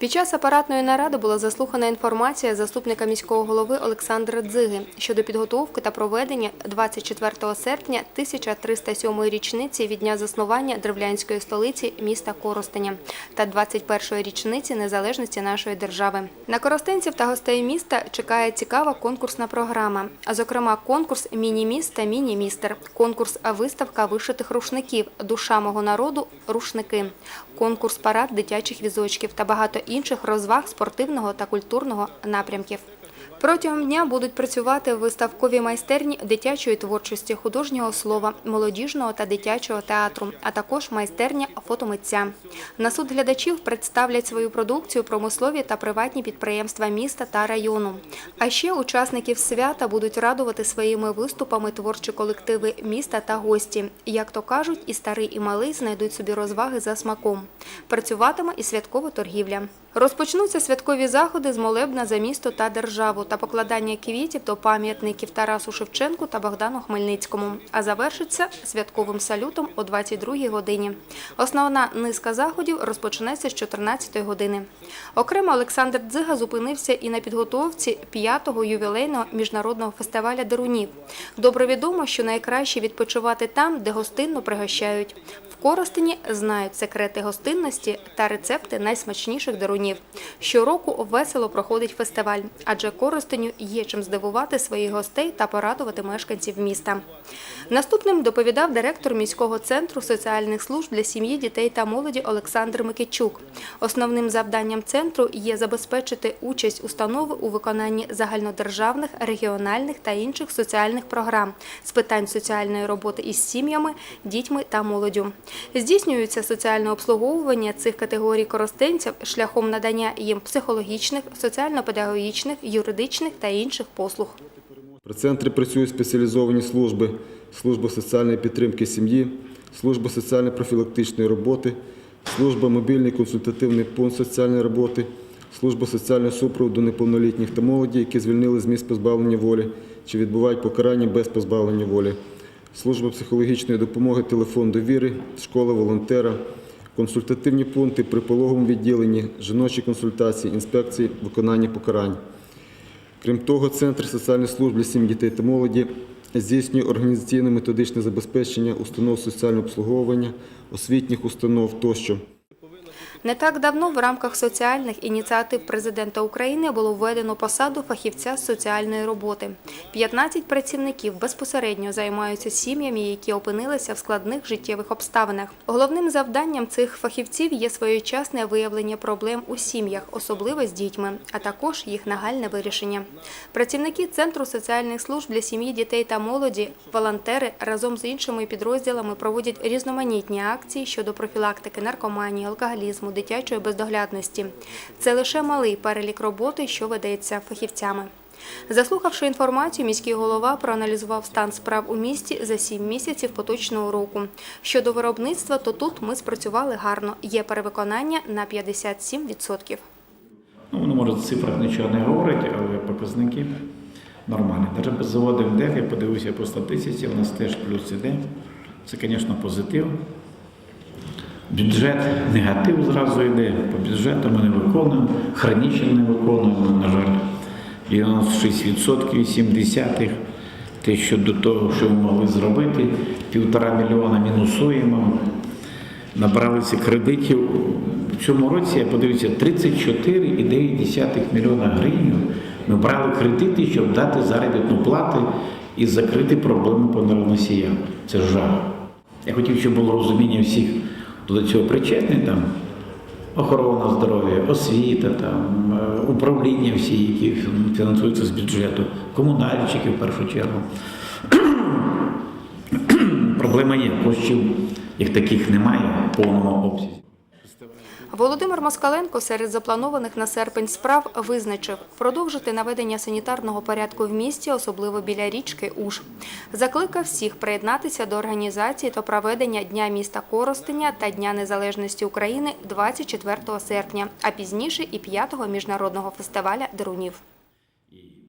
Під час апаратної наради була заслухана інформація заступника міського голови Олександра Дзиги щодо підготовки та проведення 24 серпня 1307 річниці від дня заснування древлянської столиці міста Коростеня та 21 річниці незалежності нашої держави. На коростенців та гостей міста чекає цікава конкурсна програма, а зокрема конкурс Міні-міст та Міні-містер, конкурс виставка вишитих рушників. Душа мого народу. Рушники, конкурс парад дитячих візочків та багато інших розваг спортивного та культурного напрямків. Протягом дня будуть працювати виставкові майстерні дитячої творчості, художнього слова, молодіжного та дитячого театру, а також майстерня фотомитця. На суд глядачів представлять свою продукцію промислові та приватні підприємства міста та району. А ще учасників свята будуть радувати своїми виступами творчі колективи міста та гості. Як то кажуть, і старий, і малий знайдуть собі розваги за смаком. Працюватиме і святкова торгівля. Розпочнуться святкові заходи з молебна за місто та державу та покладання квітів до пам'ятників Тарасу Шевченку та Богдану Хмельницькому. А завершиться святковим салютом о 22-й годині. Основна низка заходів розпочнеться з 14-ї години. Окремо Олександр Дзига зупинився і на підготовці п'ятого ювілейного міжнародного фестиваля Дерунів. Добре відомо, що найкраще відпочивати там, де гостинно пригощають. В Коростені знають секрети гостинності та рецепти найсмачніших дарунів. Щороку весело проходить фестиваль, адже Коростеню є чим здивувати своїх гостей та порадувати мешканців міста. Наступним доповідав директор міського центру соціальних служб для сім'ї, дітей та молоді Олександр Микичук. Основним завданням центру є забезпечити участь установи у виконанні загальнодержавних, регіональних та інших соціальних програм з питань соціальної роботи із сім'ями, дітьми та молоддю. Здійснюється соціальне обслуговування цих категорій коростенців шляхом надання їм психологічних, соціально-педагогічних, юридичних та інших послуг. При центрі працюють спеціалізовані служби, служба соціальної підтримки сім'ї, служба соціально-профілактичної роботи, служба мобільний консультативний пункт соціальної роботи, служба соціального супроводу неповнолітніх та молоді, які звільнили з місць позбавлення волі чи відбувають покарання без позбавлення волі, служба психологічної допомоги, телефон довіри, школа волонтера, консультативні пункти при пологовому відділенні, жіночі консультації, інспекції виконання покарань. Крім того, Центр соціальної служби сім'ї дітей та молоді здійснює організаційно-методичне забезпечення установ соціального обслуговування, освітніх установ тощо. Не так давно в рамках соціальних ініціатив президента України було введено посаду фахівця з соціальної роботи. 15 працівників безпосередньо займаються сім'ями, які опинилися в складних життєвих обставинах. Головним завданням цих фахівців є своєчасне виявлення проблем у сім'ях, особливо з дітьми, а також їх нагальне вирішення. Працівники Центру соціальних служб для сім'ї, дітей та молоді, волонтери разом з іншими підрозділами проводять різноманітні акції щодо профілактики наркоманії, алкоголізму, дитячої бездоглядності. Це лише малий перелік роботи, що ведеться фахівцями. Заслухавши інформацію, міський голова проаналізував стан справ у місті за сім місяців поточного року. Щодо виробництва, то тут ми спрацювали гарно. Є перевиконання на 57%. Ну, воно може в цифрах нічого не говорить, але показники нормальні. Навіть заводу МДФ, я подивився по статистиці, у нас теж плюс іде. Це, звісно, позитив. Бюджет негатив зразу йде. По бюджету ми не виконуємо, хронічно не виконуємо, на жаль. І у нас 6% 70 те, що до того, що ми могли зробити, півтора мільйона мінусуємо. Набралися кредитів. В цьому році я подивився 34,9 мільйона гривень. Ми брали кредити, щоб дати заробітну плату і закрити проблеми по енергоносіям. Це жах. Я хотів, щоб було розуміння всіх, до цього причетний, там, охорона здоров'я, освіта, там, е, управління всі, які фінансуються з бюджету, комунальщики в першу чергу. Проблема є, коштів як таких немає в повному обсязі. Володимир Москаленко серед запланованих на серпень справ визначив продовжити наведення санітарного порядку в місті, особливо біля річки Уж. Закликав всіх приєднатися до організації та проведення Дня міста Коростеня та Дня Незалежності України 24 серпня, а пізніше і 5-го міжнародного фестиваля Дерунів.